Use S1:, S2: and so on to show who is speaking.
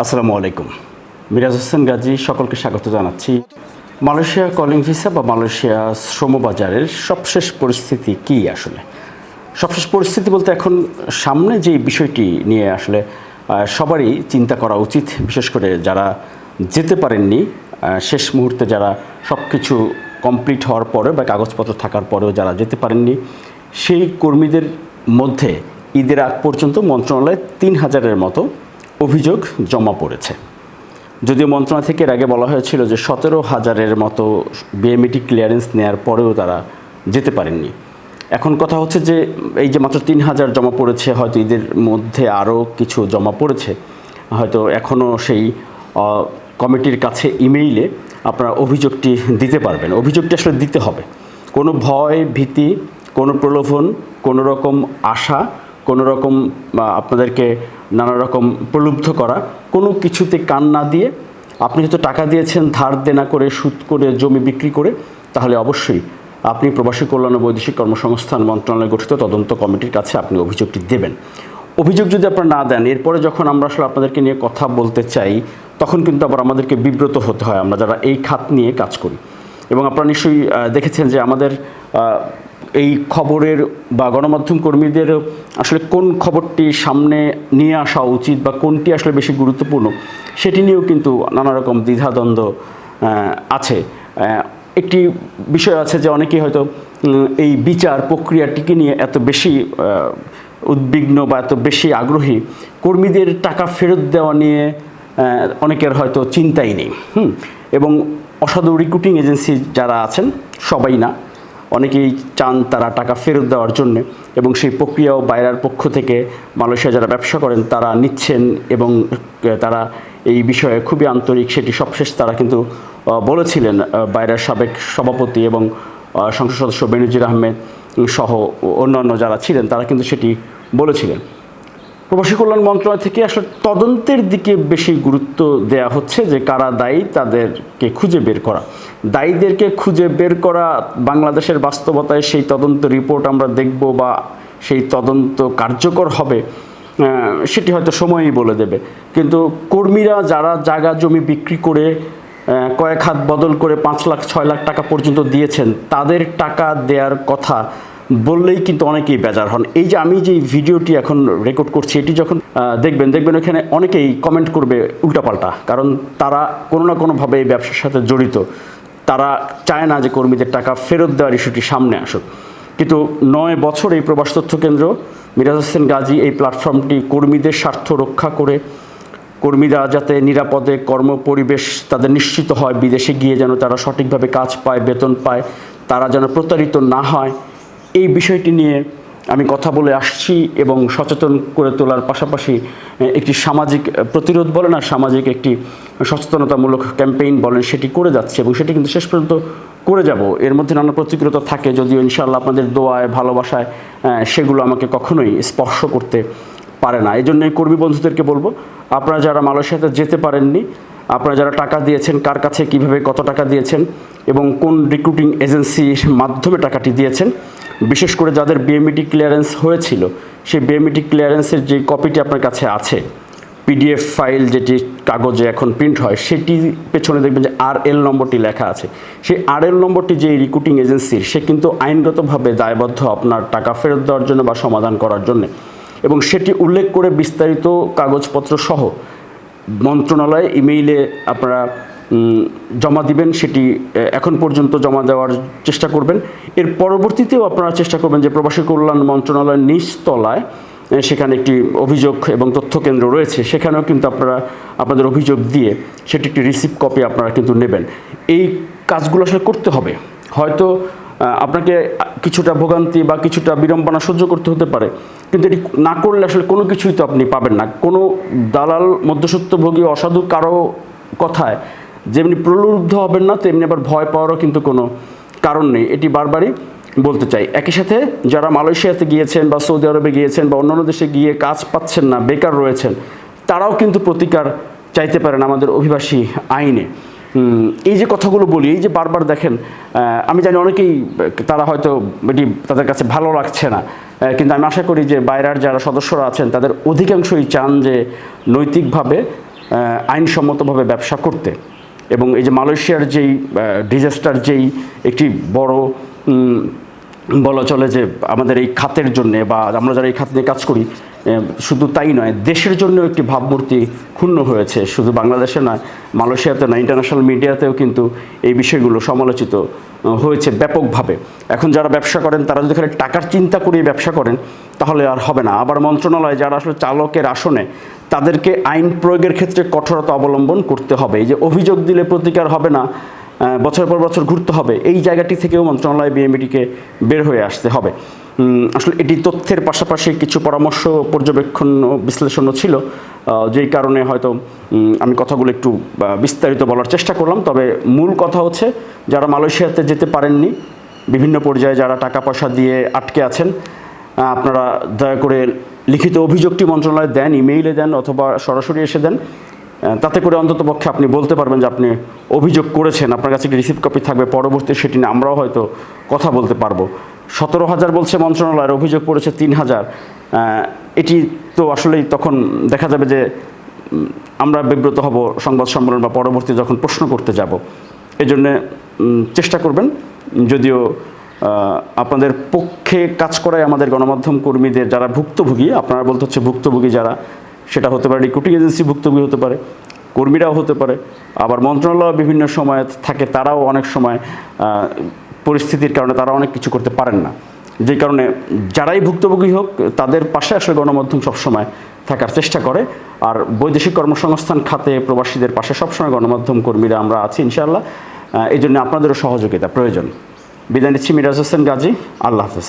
S1: আসসালামু আলাইকুম। মিরাজ হোসেন গাজী, সকলকে স্বাগত জানাচ্ছি। মালয়েশিয়া কলিং ভিসা বা মালয়েশিয়া শ্রমবাজারের সবশেষ পরিস্থিতি কি আসলে? সবশেষ পরিস্থিতি বলতে এখন সামনে যে বিষয়টি নিয়ে আসলে সবারই চিন্তা করা উচিত, বিশেষ করে যারা যেতে পারেননি শেষ মুহূর্তে যারা সব কিছু কমপ্লিট হওয়ার পরে বা কাগজপত্র থাকার পরেও যারা যেতে পারেননি, সেই কর্মীদের মধ্যে ঈদের আগ পর্যন্ত মন্ত্রণালয়ে তিন হাজারের মতো অভিযোগ জমা পড়েছে। যদিও মন্ত্রণালয় থেকে এর আগে বলা হয়েছিল যে সতেরো হাজারের মতো বিএমইটি ক্লিয়ারেন্স নেওয়ার পরেও তারা যেতে পারেননি। এখন কথা হচ্ছে যে এই যে মাত্র তিন হাজার জমা পড়েছে, হয়তো ঈদের মধ্যে আরও কিছু জমা পড়েছে। হয়তো এখনও সেই কমিটির কাছে ইমেইলে আপনারা অভিযোগটি দিতে পারবেন। অভিযোগটি আসলে দিতে হবে। কোনো ভয়, ভীতি, কোনো প্রলোভন, কোনো রকম আশা, কোনো রকম আপনাদেরকে নানা রকম প্রলুব্ধ করা, কোনো কিছুতে কান না দিয়ে আপনি যেহেতু টাকা দিয়েছেন, ধার দেনা করে, সুদ করে, জমি বিক্রি করে, তাহলে অবশ্যই আপনি প্রবাসী কল্যাণ ও বৈদেশিক কর্মসংস্থান মন্ত্রণালয় গঠিত তদন্ত কমিটির কাছে আপনি অভিযোগটি দেবেন। অভিযোগ যদি আপনারা না দেন, এরপরে যখন আমরা আসলে আপনাদেরকে নিয়ে কথা বলতে চাই, তখন কিন্তু আবার আমাদেরকে বিব্রত হতে হয়। আমরা যারা এই খাত নিয়ে কাজ করি। এবং আপনারা নিশ্চয়ই দেখেছেন যে আমাদের এই খবরের বা গণমাধ্যম কর্মীদের আসলে কোন খবরটি সামনে নিয়ে আসা উচিত বা কোনটি আসলে বেশি গুরুত্বপূর্ণ, সেটি নিয়েও কিন্তু নানা রকম দ্বিধাদ্বন্দ্ব আছে। একটি বিষয় আছে যে অনেকেই হয়তো এই বিচার প্রক্রিয়াটিকে নিয়ে এত বেশি উদ্বিগ্ন বা এত বেশি আগ্রহী, কর্মীদের টাকা ফেরত দেওয়া নিয়ে অনেকের হয়তো চিন্তাই নেই। হুম, এবং অসাধু রিক্রুটিং এজেন্সি যারা আছেন, সবাই না। অনেকেই চান তারা টাকা ফেরত দেওয়ার জন্য এবং সেই প্রক্রিয়াও বাইরের পক্ষ থেকে মালয়েশিয়া যারা ব্যবসা করেন, তারা নিচ্ছেন এবং তারা এই বিষয়ে খুবই আন্তরিক। সেটি সবশেষ তারা কিন্তু বলেছিলেন বাইরের সাবেক সভাপতি এবং সংসদ সদস্য বেনজির আহমেদ সহ অন্যান্য যারা ছিলেন, তারা কিন্তু সেটি বলেছিলেন। প্রবাসী কল্যাণ মন্ত্রণালয় থেকে আসলে তদন্তের দিকে বেশি গুরুত্ব দেয়া হচ্ছে যে কারা দায়ী তাদেরকে খুঁজে বের করা। দায়ীদেরকে খুঁজে বের করা বাংলাদেশের বাস্তবতায় সেই তদন্ত রিপোর্ট আমরা দেখব বা সেই তদন্ত কার্যকর হবে সেটি হয়তো সময়ই বলে দেবে। কিন্তু কর্মীরা যারা জায়গা জমি বিক্রি করে কয়েক হাত বদল করে পাঁচ লাখ, ছয় লাখ টাকা পর্যন্ত দিয়েছেন, তাদের টাকা দেওয়ার কথা বললেই কিন্তু অনেকেই বেজার হন। এই যে আমি যে ভিডিওটি এখন রেকর্ড করছি, এটি যখন দেখবেন দেখবেন ওখানে অনেকেই কমেন্ট করবে উল্টাপাল্টা। কারণ তারা কোনো না কোনোভাবে এই ব্যবসার সাথে জড়িত। তারা চায় না যে কর্মীদের টাকা ফেরত দেওয়ার ইস্যুটি সামনে আসুক। কিন্তু নয় বছর এই প্রবাস তথ্য কেন্দ্র, মিরাজ হোসেন গাজী এই প্ল্যাটফর্মটি কর্মীদের স্বার্থ রক্ষা করে, কর্মীরা যাতে নিরাপদে কর্ম পরিবেশ তাদের নিশ্চিত হয়, বিদেশে গিয়ে যেন তারা সঠিকভাবে কাজ পায়, বেতন পায়, তারা যেন প্রতারিত না হয় এই বিষয়টি নিয়ে আমি কথা বলে আসছি এবং সচেতন করে তোলার পাশাপাশি একটি সামাজিক প্রতিরোধ বলেন আর সামাজিক একটি সচেতনতামূলক ক্যাম্পেইন বলেন, সেটি করে যাচ্ছে এবং সেটি কিন্তু শেষ পর্যন্ত করে যাব। এর মধ্যে নানা প্রতিকূলতা থাকে, যদিও ইনশাআল্লাহ আপনাদের দোয়ায়, ভালোবাসায় সেগুলো আমাকে কখনোই স্পর্শ করতে পারে না। এই জন্য এই কর্মী বন্ধুদেরকে বলব, আপনারা যারা মালয়েশিয়াতে যেতে পারেননি আপনারা যারা টাকা দিয়েছেন, কার কাছে, কীভাবে, কত টাকা দিয়েছেন এবং কোন রিক্রুটিং এজেন্সির মাধ্যমে টাকাটি দিয়েছেন, বিশেষ করে যাদের বিএমইটি ক্লিয়ারেন্স হয়েছিল, সেই বিএমইটি ক্লিয়ারেন্সের যে কপিটি আপনার কাছে আছে পিডিএফ ফাইল যেটি কাগজে এখন প্রিন্ট হয়, সেটি পেছনে দেখবেন যে আর এল নম্বরটি লেখা আছে। সেই আর এল নম্বরটি যে রিক্রুটিং এজেন্সির সে কিন্তু আইনগতভাবে দায়বদ্ধ আপনার টাকা ফেরত দেওয়ার জন্য বা সমাধান করার জন্য। এবং সেটি উল্লেখ করে বিস্তারিত কাগজপত্র সহ মন্ত্রণালয়ে ইমেইলে আপনারা জমা দিবেন, সেটি এখন পর্যন্ত জমা দেওয়ার চেষ্টা করবেন। এর পরবর্তীতেও আপনারা চেষ্টা করবেন যে প্রবাসী কল্যাণ মন্ত্রণালয়ের নিচতলায় সেখানে একটি অভিযোগ এবং তথ্য কেন্দ্র রয়েছে, সেখানেও কিন্তু আপনারা আপনাদের অভিযোগ দিয়ে সেটি একটি রিসিপ্ট কপি আপনারা কিন্তু নেবেন। এই কাজগুলো আসলে করতে হবে। হয়তো আপনাকে কিছুটা ভোগান্তি বা কিছুটা বিড়ম্বনা সহ্য করতে হতে পারে। কিন্তু এটি না করলে আসলে কোনো কিছুই তো আপনি পাবেন না। কোনো দালাল মধ্যসত্ত্বভোগী অসাধু কারও কথায় যেমনি প্রলুব্ধ হবেন না, তেমনি আবার ভয় পাওয়ারও কিন্তু কোনো কারণ নেই। এটি বারবারই বলতে চাই। একই সাথে যারা মালয়েশিয়াতে গিয়েছেন বা সৌদি আরবে গিয়েছেন বা অন্যান্য দেশে গিয়ে কাজ পাচ্ছেন না, বেকার রয়েছেন, তারাও কিন্তু প্রতিকার চাইতে পারেন আমাদের অভিবাসী আইনে। এই যে কথাগুলো বলি, এই যে বারবার দেখেন আমি জানি অনেকেই তারা হয়তো এটি তাদের কাছে ভালো লাগছে না কিন্তু আমি আশা করি যে বাইরের যারা সদস্যরা আছেন, তাদের অধিকাংশই চান যে নৈতিকভাবে আইনসম্মতভাবে ব্যবসা করতে। এবং এই যে মালয়েশিয়ার যেই ডিজাস্টার যেই একটি বড় বলা চলে যে আমাদের এই খাতের জন্যে বা আমরা যারা এই খাত নিয়ে কাজ করি শুধু তাই নয়, দেশের জন্য একটি ভাবমূর্তি ক্ষুণ্ণ হয়েছে। শুধু বাংলাদেশে নয়, মালয়েশিয়াতে না ইন্টারন্যাশনাল মিডিয়াতেও কিন্তু এই বিষয়গুলো সমালোচিত হয়েছে ব্যাপকভাবে। এখন যারা ব্যবসা করেন, তারা যদি খালি টাকার চিন্তা করে ব্যবসা করেন, তাহলে আর হবে না। আবার মন্ত্রণালয় যারা আসলে চালকের আসনে, তাদেরকে আইন প্রয়োগের ক্ষেত্রে কঠোরতা অবলম্বন করতে হবে। এই যে অভিযোগ দিলে প্রতিকার হবে না বছর পর বছর ঘুরতে হবে। এই জায়গাটি থেকেও মন্ত্রণালয় বিএমইটিকে বের হয়ে আসতে হবে। আসলে এটি তথ্যের পাশাপাশি কিছু পরামর্শ, পর্যবেক্ষণ বিশ্লেষণও ছিল যেই কারণে হয়তো আমি কথাগুলো একটু বিস্তারিত বলার চেষ্টা করলাম। তবে মূল কথা হচ্ছে, যারা মালয়েশিয়াতে যেতে পারেননি, বিভিন্ন পর্যায়ে যারা টাকা পয়সা দিয়ে আটকে আছেন আপনারা দয়া করে লিখিত অভিযোগটি মন্ত্রণালয়ে দেন, ইমেইলে দেন, অথবা সরাসরি এসে দেন। তাতে করে অন্তত পক্ষে আপনি বলতে পারবেন যে আপনি অভিযোগ করেছেন। আপনার কাছে একটি রিসিভ কপি থাকবে? পরবর্তী সেটি নিয়ে আমরাও হয়তো কথা বলতে পারব। সতেরো হাজার বলছে মন্ত্রণালয়ের অভিযোগ পড়েছে তিন হাজার। এটি তো আসলেই তখন দেখা যাবে যে আমরা বিব্রত হব সংবাদ সম্মেলন বা পরবর্তী যখন প্রশ্ন করতে যাব। এই জন্যে চেষ্টা করবেন। যদিও আপনাদের পক্ষে কাজ করায় আমাদের গণমাধ্যম কর্মীদের যারা ভুক্তভোগী, আপনারা বলতে হচ্ছে ভুক্তভোগী যারা সেটা হতে পারে রিক্রুটিং এজেন্সি ভুক্তভোগী হতে পারে, কর্মীরাও হতে পারে, আবার মন্ত্রণালয় বিভিন্ন সময় থাকে, তারাও অনেক সময় পরিস্থিতির কারণে তারা অনেক কিছু করতে পারেন না। যেই কারণে যারাই ভুক্তভোগী হোক, তাদের পাশে আসলে গণমাধ্যম সবসময় থাকার চেষ্টা করে, আর বৈদেশিক কর্মসংস্থান খাতে প্রবাসীদের পাশে সবসময় গণমাধ্যম কর্মীরা আমরা আছি ইনশাআল্লাহ। এই জন্য আপনাদেরও সহযোগিতা প্রয়োজন। বিদায় নিচ্ছি মিরাজ হোসেন গাজী, আল্লাহ হাফেজ।